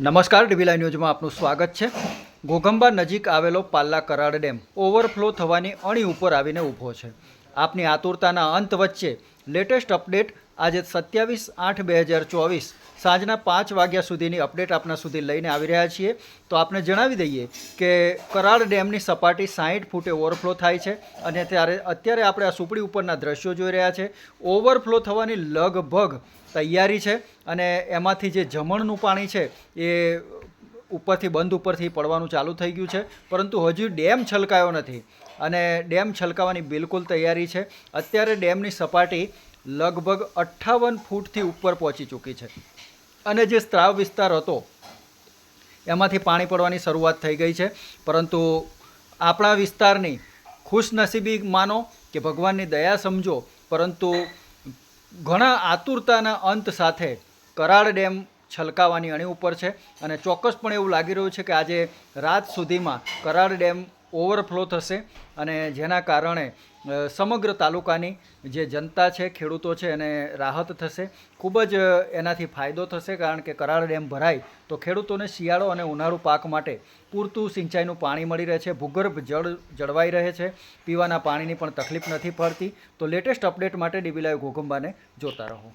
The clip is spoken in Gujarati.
નમસ્કાર ડીબીલાઈ ન્યૂઝમાં આપનું સ્વાગત છે. ઘોઘંબા નજીક આવેલો પાલ્લા કરાડ ડેમ ઓવરફ્લો થવાની અણી ઉપર આવીને ઊભો છે. આપની આતુરતાના અંત વચ્ચે લેટેસ્ટ અપડેટ આજે સત્યાવીસ આઠ બે હજાર ચોવીસ સાંજના પાંચ વાગ્યા સુધીની અપડેટ આપના સુધી લઈને આવી રહ્યા છીએ. તો આપને જણાવી દઈએ કે કરાડ ડેમની સપાટી સાહીઠ ફૂટે ઓવરફ્લો થાય છે અને ત્યારે અત્યારે આપણે આ સુપડી ઉપરના દ્રશ્યો જોઈ રહ્યા છે. ઓવરફ્લો થવાની લગભગ તૈયારી છે અને એમાંથી જે જમણનું પાણી છે એ ઉપરથી બંધ ઉપરથી પડવાનું ચાલુ થઈ ગયું છે. પરંતુ હજુ ડેમ છલકાયો નથી. અને ડેમ છલકાવાની બિલકુલ તૈયારી છે. અત્યારે ડેમની સપાટી લગભગ અઠ્ઠાવન ફૂટથી ઉપર પહોંચી ચૂકી છે. અને જે સ્ત્રાવ વિસ્તાર હતો, એમાંથી પાણી પડવાની શરૂઆત થઈ ગઈ છે. પરંતુ આપણા વિસ્તારની ખુશનસીબી માનો કે ભગવાનની દયા સમજો, પરંતુ ઘણા આતુરતાના અંત સાથે કરાળ ડેમ છલકાવાની અણી ઉપર છે. અને ચોક્કસપણે એવું લાગી રહ્યું છે કે આજે રાત સુધીમાં કરાળ ડેમ ઓવરફ્લો થશે અને જેના કારણે સમગ્ર તાલુકાની જે જનતા છે, ખેડૂતો છે, એને રાહત થશે. ખૂબ જ એનાથી ફાયદો થશે કારણ કે કરાળ ડેમ ભરાય તો ખેડૂતોને શિયાળો અને ઉનાળુ પાક માટે પૂરતું સિંચાઈનું પાણી મળી રહે છે. ભૂગર્ભ જળ જળવાઈ રહે છે. પીવાના પાણીની પણ તકલીફ નથી પડતી. તો લેટેસ્ટ અપડેટ માટે ડીબી લાઈવ ઘોઘંબાને જોતા રહો.